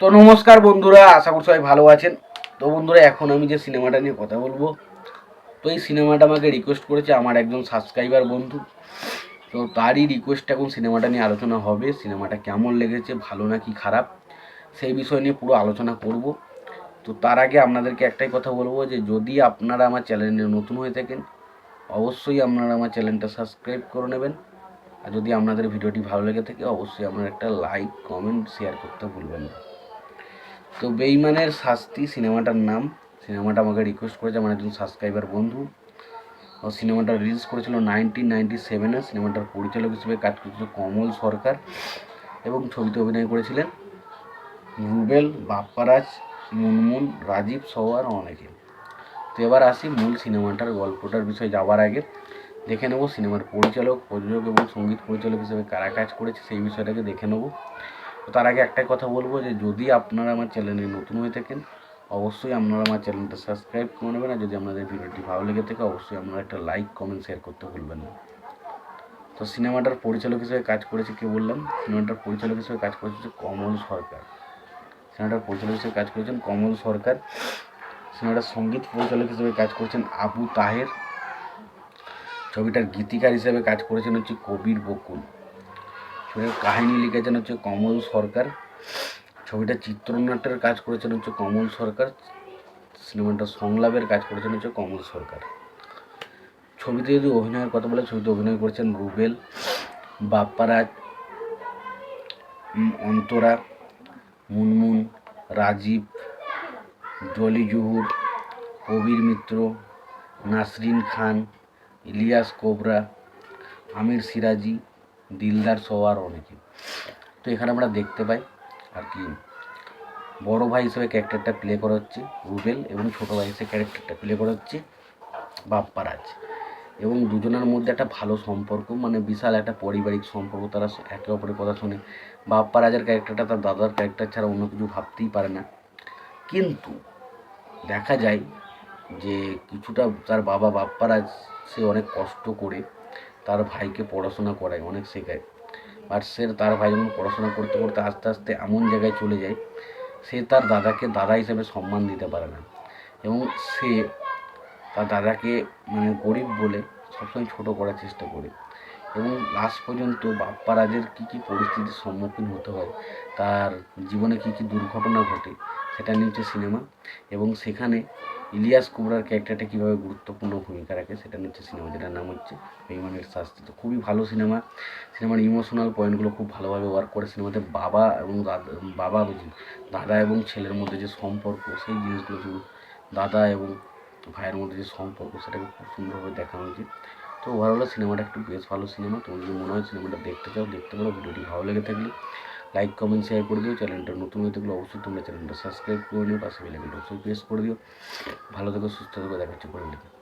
তো নমস্কার বন্ধুরা, আশা করি সবাই ভালো আছেন। তো বন্ধুরা, এখন আমি যে সিনেমাটা নিয়ে কথা বলব, তো এই সিনেমাটা আমাকে রিকোয়েস্ট করেছে আমার একজন সাবস্ক্রাইবার বন্ধু। তো তারই রিকোয়েস্ট এখন সিনেমাটা নিয়ে আলোচনা হবে, সিনেমাটা কেমন লেগেছে, ভালো নাকি খারাপ, সেই বিষয় নিয়ে পুরো আলোচনা করব। তো তার আগে আপনাদেরকে একটাই কথা বলব যে, যদি আপনারা আমার চ্যানেলে নতুন হয়ে থাকেন, অবশ্যই আপনারা আমার চ্যানেলটা সাবস্ক্রাইব করে নেবেন। আর যদি আপনাদের ভিডিওটি ভালো লেগে থাকে, অবশ্যই আপনারা একটা লাইক কমেন্ট শেয়ার করতে ভুলবেন না। তো বেইমানের শাস্তি সিনেমাটার নাম। সিনেমাটা আমাকে রিকোয়েস্ট করেছে, আমার একজন সাবস্ক্রাইবার বন্ধু। ও সিনেমাটা রিলিজ করেছিল নাইনটিন নাইনটি সেভেনে সিনেমাটার পরিচালক হিসেবে কাজ করেছিল কমল সরকার এবং ছবিতে অভিনয় করেছিলেন রুবেল, বাপ্পারাজ, মুনমুন, রাজীব সহ আর অনেকে তো এবার আসি মূল সিনেমাটার গল্পটার বিষয়ে যাওয়ার আগে। দেখে নেব সিনেমার পরিচালক, প্রযোজক এবং সংগীত পরিচালক হিসেবে কারা কাজ করেছে সেই বিষয়টাকে দেখে নেব। তো তার আগে একটাই কথা বলব যে যদি আপনারা আমার চ্যানেলে নতুন হয়ে থাকেন, অবশ্যই আপনারা আমার চ্যানেলটা সাবস্ক্রাইব করে নেবেন আর যদি আপনাদের ভিডিওটি ভালো লেগে থাকে, অবশ্যই আপনারা একটা লাইক কমেন্ট শেয়ার করতে ভুলবেন না। তো সিনেমাটার পরিচালক হিসেবে কাজ করেছে কে বললাম? সিনেমাটার পরিচালক হিসেবে কাজ করেছে কমল সরকার। সিনেমাটার পরিচালক হিসেবে কাজ করেছেন কমল সরকার। সিনেমাটার সংগীত পরিচালক হিসেবে কাজ করেছেন আবু তাহের। ছবিটার গীতিকার হিসেবে কাজ করেছেন হচ্ছে কবির বকুল। কাহিনী লিখেছেন হচ্ছে কমল সরকার। ছবিটা চিত্রনাট্যের কাজ করেছেন হচ্ছে কমল সরকার। সিনেমাটা সংলাপের কাজ করেছেন হচ্ছে কমল সরকার। ছবিতে যদি অভিনয়ের কথা বলে, ছবিতে অভিনয় করেছেন রুবেল, বাপ্পারাজ অন্তরা, মুনমুন, রাজীব, জলি জহুর, কবির মিত্র, নাসরিন খান, ইলিয়াস কোবরা, আমির সিরাজি দিলদার সহ আর অনেকে। তো এখানে আমরা দেখতে পাই আর কি, বড় ভাই হিসেবে ক্যারেক্টারটা প্লে করা হচ্ছে রুবেল এবং ছোটো ভাই হিসেবে ক্যারেক্টারটা প্লে করা হচ্ছে বাপ্পারাজ। এবং দুজনের মধ্যে একটা ভালো সম্পর্ক মানে বিশাল একটা পারিবারিক সম্পর্ক, তারা একে অপরের কথা শুনে। বাপ্পারাজের ক্যারেক্টারটা তার দাদার ক্যারেক্টার ছাড়া অন্য কিছু ভাবতেই পারে না। কিন্তু দেখা যায় যে কিছুটা তার বাবা বাপ্পারাজ, সে অনেক কষ্ট করে তার ভাইকে পড়াশোনা করায়, অনেক শেখায়। আর সে তার ভাই যখন পড়াশোনা করতে করতে আস্তে আস্তে এমন জায়গায় চলে যায়, সে তার দাদাকে দাদা হিসেবে সম্মান দিতে পারে না। এবং সে তার দাদাকে মানে গরিব বলে সবসময় ছোটো করার চেষ্টা করে। এবং লাস্ট পর্যন্ত বাপ্পা রাজের কী কী পরিস্থিতির সম্মুখীন হতে হয়, তার জীবনে কী কী দুর্ঘটনা ঘটে, সেটা নিয়ে হচ্ছে সিনেমা। এবং সেখানে ইলিয়াস কুবরার ক্যারেক্টারটা কীভাবে গুরুত্বপূর্ণ ভূমিকা রাখে সেটা নিচ্ছে সিনেমা, যেটার নাম হচ্ছে বেইমানের শাস্তি। তো খুবই ভালো সিনেমা। সিনেমার ইমোশনাল পয়েন্টগুলো খুব ভালোভাবে ওয়ার্ক করে। সিনেমাতে বাবা এবং দাদা, বাবা দাদা এবং ছেলের মধ্যে যে সম্পর্ক, সেই জিনিসগুলো দাদা এবং ভাইয়ের মধ্যে যে সম্পর্ক, সেটাকে খুব সুন্দরভাবে দেখানো হয়েছে তো ওভারঅল সিনেমাটা একটু বেশ ভালো সিনেমা। তোমার যদি মনে হয় সিনেমাটা দেখতে চাও, দেখতে পারো। ভিডিওটি ভালো লেগে থাকলে লাইক কমেন্ট শেয়ার করে দিও। চ্যানেলটা নতুন হয়ে থাকলে অবশ্যই তোমরা চ্যানেলটা সাবস্ক্রাইব করে নিও। পাশে বেলাইকনটা অবশ্যই প্রেস করে দিও। ভালো থেকো, সুস্থ থেকো। পড়ে করে